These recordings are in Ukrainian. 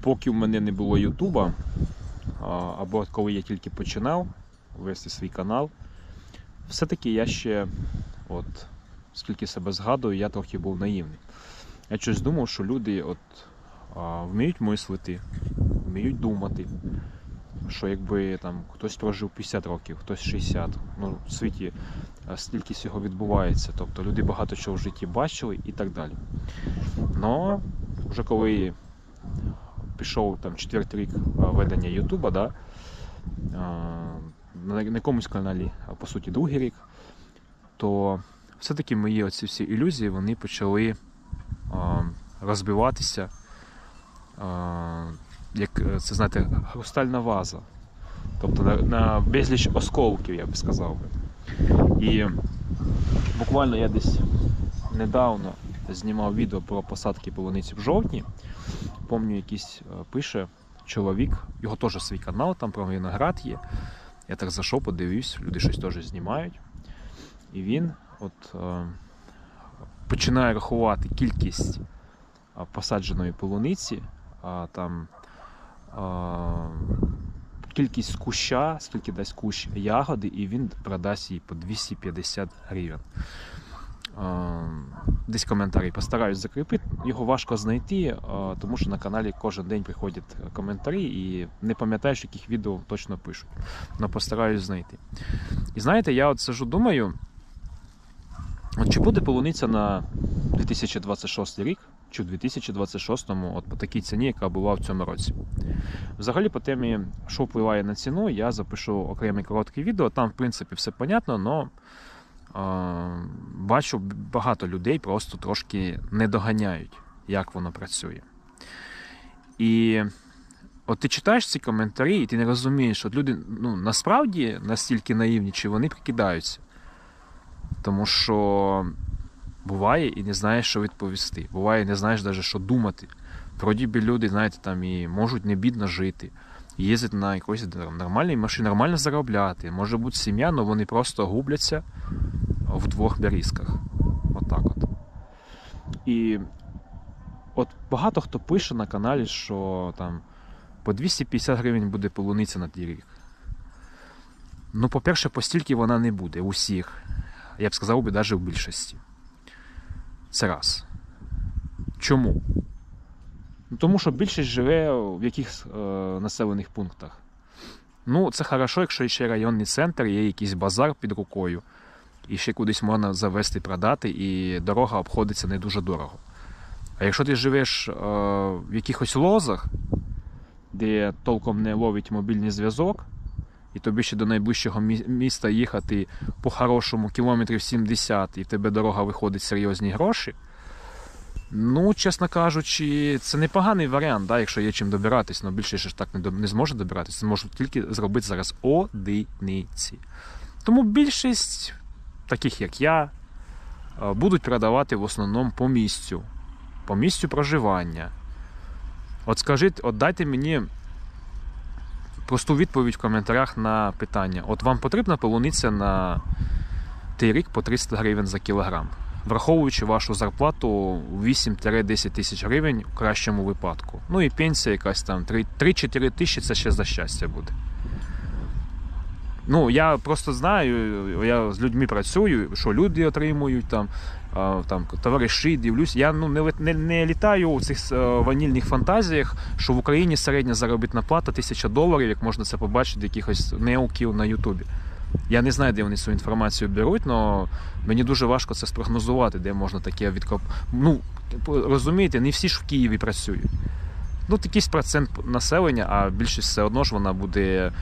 поки в мене не було Ютуба, або коли я тільки починав вести свій канал, все-таки я ще, от, скільки себе згадую, я трохи був наївний. Я щось думав, що люди от, вміють мислити, вміють думати. Що якби там хтось прожив 50 років, хтось 60. Ну, в світі стільки всього відбувається. Тобто люди багато чого в житті бачили і так далі. Но вже коли пішов там четвертий рік ведення Ютуба, да, а, на якомусь каналі, по суті, другий рік, то все-таки мої оці всі ілюзії вони почали розбиватися. Як е, це знаєте, хрустальна ваза. Тобто на, на безліч осколків, я би сказав. І буквально я десь недавно знімав відео про посадки полуниці в жовтні. Помню, якийсь е, пише чоловік, його теж свій канал, там про виноград є. Я так зайшов, подивився, люди щось теж знімають. І він от е, починає рахувати кількість посадженої полуниці, а, там кількість куща, скільки дасть кущ ягоди, і він продасть її по 250 гривень. Десь коментарі постараюсь закріпити. Його важко знайти, тому що на каналі кожен день приходять коментарі і не пам'ятаєш, яких відео точно пишуть. Але постараюсь знайти. І знаєте, я от сижу, думаю, от чи буде полуниця на 2026 рік, чи в 2026 от по такій ціні, яка була в цьому році. Взагалі, по темі, що впливає на ціну, я запишу окреме коротке відео. Там, в принципі, все понятно, але е, бачу, багато людей просто трошки не доганяють, як воно працює. І от ти читаєш ці коментарі, і ти не розумієш, от люди ну, насправді настільки наївні, чи вони прикидаються. Тому що буває і не знаєш, що відповісти. Буває, і не знаєш навіть, що думати. Вроді би люди, знаєте, там і можуть не бідно жити, їздити на якоїсь нормальній машині, нормально заробляти. Може бути сім'я, але вони просто губляться в двох берізках. Отак от, от. І от багато хто пише на каналі, що там по 250 гривень буде полуниця на рік. Ну, по-перше, постільки вона не буде усіх. Я б сказав би, навіть в більшості. Це раз. Чому? Ну, Тому що більшість живе в якихось е, населених пунктах. Ну, це хорошо, якщо ще районний центр, є якийсь базар під рукою, і ще кудись можна завести, продати, і дорога обходиться не дуже дорого. А якщо ти живеш е, в якихось лозах, де толком не ловить мобільний зв'язок, і тобі ще до найближчого міста їхати по-хорошому кілометрів 70, і в тебе дорога виходить серйозні гроші. Ну, чесно кажучи, це непоганий варіант, да, якщо є чим добиратись, але більше ж так не, зможе добиратися, це можуть тільки зробити зараз одиниці. Тому більшість, таких як я, будуть продавати в основному по місцю, по місцю проживання. От скажіть, от дайте мені просту відповідь в коментарях на питання. От вам потрібна полуниця на той рік по 300 гривень за кілограм, враховуючи вашу зарплату 8-10 тисяч гривень в кращому випадку. Ну і пенсія якась там 3-4 тисячі це ще за щастя буде. Ну, я просто знаю, я з людьми працюю, що люди отримують там, там товариші, дивлюсь. Я ну, не не, не літаю у цих ванільних фантазіях, що в Україні середня заробітна плата тисяча доларів, як можна це побачити, якихось неуків на Ютубі. Я не знаю, де вони цю інформацію беруть, але мені дуже важко це спрогнозувати, де можна таке відкоп. Ну, розумієте, не всі ж в Києві працюють. Ну, якийсь процент населення, а більшість все одно ж вона буде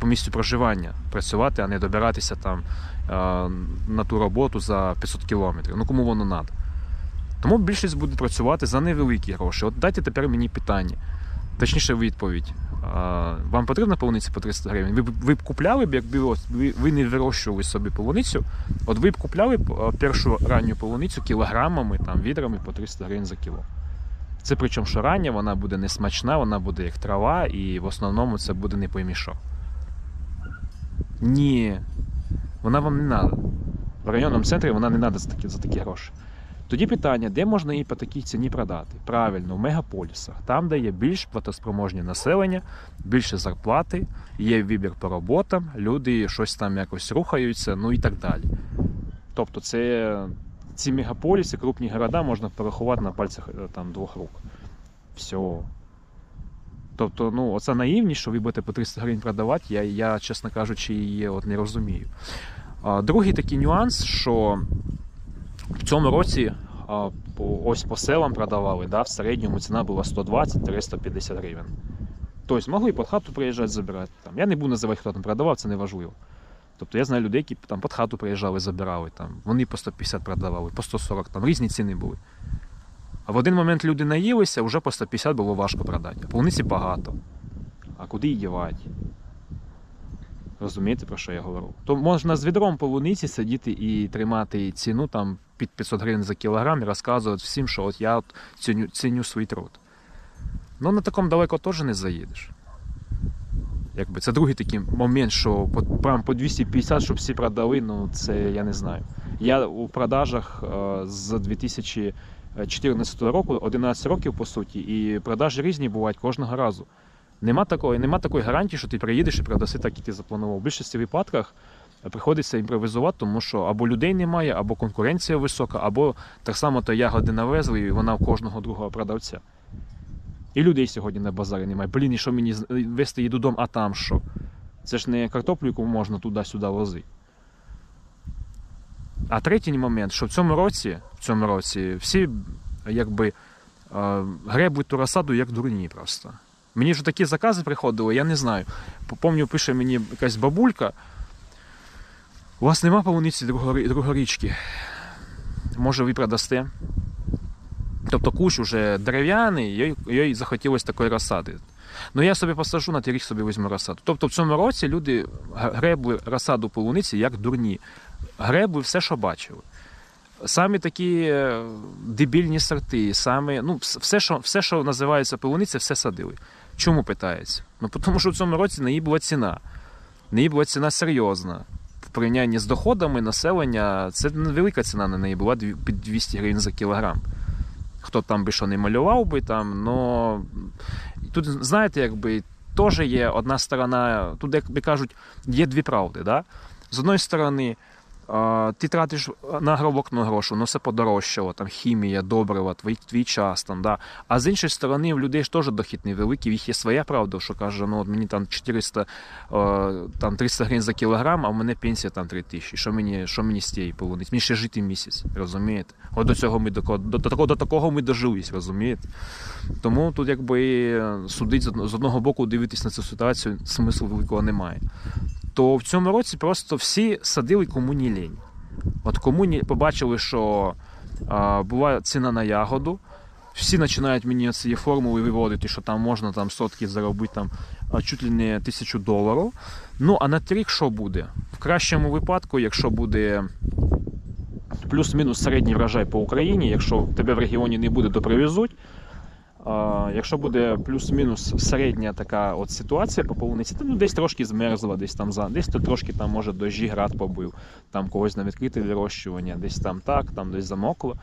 по місцю проживання працювати, а не добиратися там на ту роботу за 500 кілометрів. Ну кому воно треба? Тому більшість буде працювати за невеликі гроші. От дайте тепер мені питання, точніше відповідь. Вам потрібна полуниця по 300 гривень? Ви б ви б купляли б, якби ви, ви не вирощували собі полуницю, от ви б купляли першу ранню полуницю кілограмами, там, відрами по 300 гривень за кіло. Це причому що рання, вона буде не смачна, вона буде як трава, і в основному це буде не поймі що. Ні, вона вам не треба. В районному центрі вона не треба за такі, за такі гроші. Тоді питання, де можна її по такій ціні продати? Правильно, в мегаполісах, там, де є більш платоспроможні населення, більше зарплати, є вибір по роботам, люди щось там якось рухаються, ну і так далі. Тобто, це ці мегаполіси, крупні города можна порахувати на пальцях е, там, двох рук. Все. Тобто, ну, оця наївність, що ви будете по 300 гривень продавати, я, я чесно кажучи, її от не розумію. Другий такий нюанс, що в цьому році по- ось по селам продавали, да, в середньому ціна була 120-350 гривень. Тобто могли під хату приїжджати забирати. Там. Я не буду називати, хто там продавав, це не важливо. Тобто я знаю людей, які там під хату приїжджали, забирали. Там. Вони по 150 продавали, по 140, там різні ціни були. А в один момент люди наїлися, вже по 150 було важко продати. А полуниці багато. А куди її дівати? Розумієте, про що я говорю? То можна з відром полуниці сидіти і тримати ціну там під 500 гривень за кілограм і розказувати всім, що от я от ціню, ціню свій труд. Ну на такому далеко теж не заїдеш. Якби це другий такий момент, що по, прям по 250, щоб всі продали, ну це я не знаю. Я у продажах е, з 2014 року, 11 років по суті, і продажі різні бувають кожного разу. Нема такої, нема такої гарантії, що ти приїдеш і продаси так, як ти запланував. В більшості випадках приходиться імпровізувати, тому що або людей немає, або конкуренція висока, або так само то ягоди навезли, і вона в кожного другого продавця. І людей сьогодні на базарі немає. Блін, і що мені вести її додому, а там що? Це ж не картоплю, яку можна туди-сюди возити. А третій момент, що в цьому році, в цьому році всі якби е, гребуть ту розсаду як дурні просто. Мені вже такі закази приходили, я не знаю. Помню, пише мені якась бабулька. У вас нема полуниці другорі- другорічки. Може, ви продасте? Тобто кущ уже дерев'яний, їй, захотілося такої розсади. Ну я собі посажу на рік собі візьму розсаду. Тобто в цьому році люди гребли розсаду полуниці як дурні. Гребли все, що бачили. Самі такі е, дебільні сорти, самі, ну, все, що, все, що називається полуниця, все садили. Чому питається? Ну, тому що в цьому році на її була ціна. На її була ціна серйозна. В порівнянні з доходами населення, це невелика ціна на неї була під 200 гривень за кілограм. Хто там би що не малював би, там, но тут, знаєте, якби теж є одна сторона, тут, як би кажуть, є дві правди. Да? З одної сторони, ти тратиш на гробокну грошу, ну все подорожчало, там хімія, добрива, твій, твій час. Там, да. А з іншої сторони, в людей ж теж дохід невеликий, в їх є своя правда, що каже, ну от мені там 400, е, там 300 гривень за кілограм, а в мене пенсія там 3 тисячі. Що мені, що мені з тієї полуниці? Мені ще жити місяць, розумієте? От до цього ми до, до, до, до такого ми дожились, розумієте? Тому тут якби судить з одного боку, дивитись на цю ситуацію, смислу великого немає то в цьому році просто всі садили кому ні лінь. От кому ні, побачили, що а, була ціна на ягоду, всі починають мені цієї формули виводити, що там можна там сотки заробити там, чуть ли не тисячу доларів. Ну, а на трік що буде? В кращому випадку, якщо буде плюс-мінус середній врожай по Україні, якщо тебе в регіоні не буде, то привезуть. Якщо буде плюс-мінус середня така от ситуація по полуниці, то ну, десь трошки змерзла, десь там за, десь то трошки там може дощі град побив, там когось на відкрите вирощування, десь там так, там десь замокло.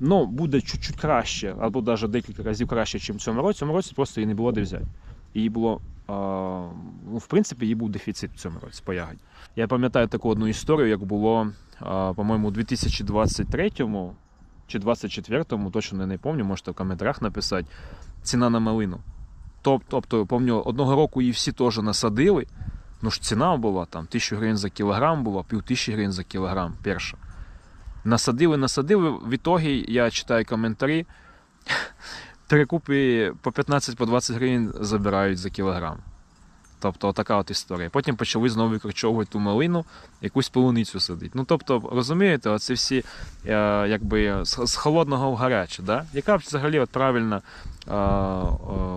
Ну, буде чуть-чуть краще, або навіть декілька разів краще, ніж в цьому році. В цьому році просто її не було де взяти. Її було, ну, в принципі, її був дефіцит в цьому році по ягоді. Я пам'ятаю таку одну історію, як було, по-моєму, у 2023 чи 24-му, точно не пам'ятаю, можете в коментарях написати, ціна на малину. Тоб- Тобто, пам'ятаю, одного року її всі теж насадили. Ну ж ціна була там 1000 гривень за кілограм була, пів тисячі гривень за кілограм перша. Насадили, насадили. В ітогі я читаю коментарі. Три купи по 15 по 20 гривень забирають за кілограм. Тобто така от історія. Потім почали знову викорчовувати ту малину, якусь полуницю садити. Ну тобто, розумієте, оці всі е, якби з, холодного в гаряче. Да? Яка взагалі от правильна е, е,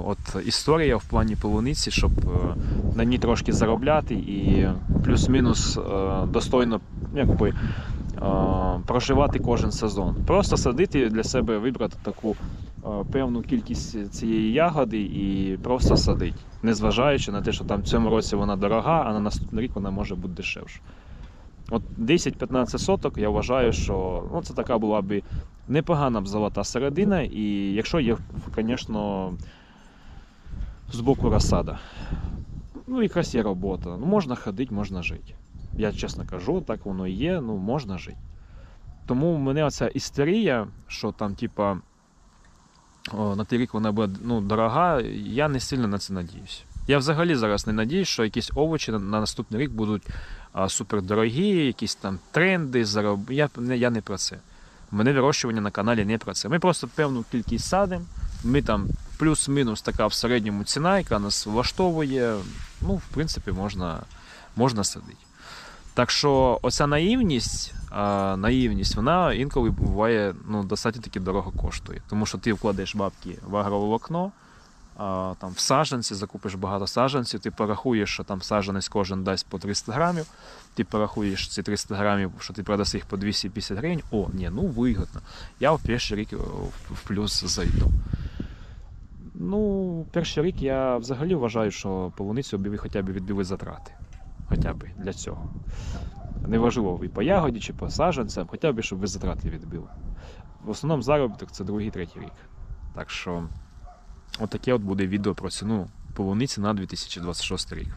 от історія в плані полуниці, щоб е, на ній трошки заробляти і плюс-мінус е, достойно якби, проживати кожен сезон. Просто садити для себе, вибрати таку певну кількість цієї ягоди і просто садити, незважаючи на те, що там в цьому році вона дорога, а на наступний рік вона може бути дешевша. От 10-15 соток, я вважаю, що ну, це така була б непогана б золота середина, і якщо є, звісно, з боку розсада. Ну, якась є робота. Ну, можна ходити, можна жити. Я чесно кажу, так воно і є, ну можна жити. Тому в мене оця істерія, що там, типа, на той рік вона буде ну, дорога, я не сильно на це надіюсь. Я взагалі зараз не надіюсь, що якісь овочі на, на наступний рік будуть супердорогі, якісь там тренди, зароб... я, не- я не про це. Мене вирощування на каналі не про це. Ми просто певну кількість садимо, ми там плюс-мінус така в середньому ціна, яка нас влаштовує. Ну, в принципі, можна, можна садити. Так що оця наївність, наївність, вона інколи буває ну, достатньо таки дорого коштує. Тому що ти вкладеш бабки в агроволокно, а, там, в саджанці, закупиш багато саджанців, ти порахуєш, що там саджанець кожен дасть по 300 грамів, ти порахуєш ці 300 грамів, що ти продаси їх по 250 гривень, о, ні, ну вигодно. Я в перший рік в- плюс зайду. Ну, перший рік я взагалі вважаю, що полуницю обіви хоча б відбили затрати. Хоча б для цього. Неважливо, і по ягоді чи по саджанцям, хоча б щоб ви затрати відбили. В основному заробіток це другий, третій рік. Так що, отаке от буде відео про ціну полуниці на 2026 рік.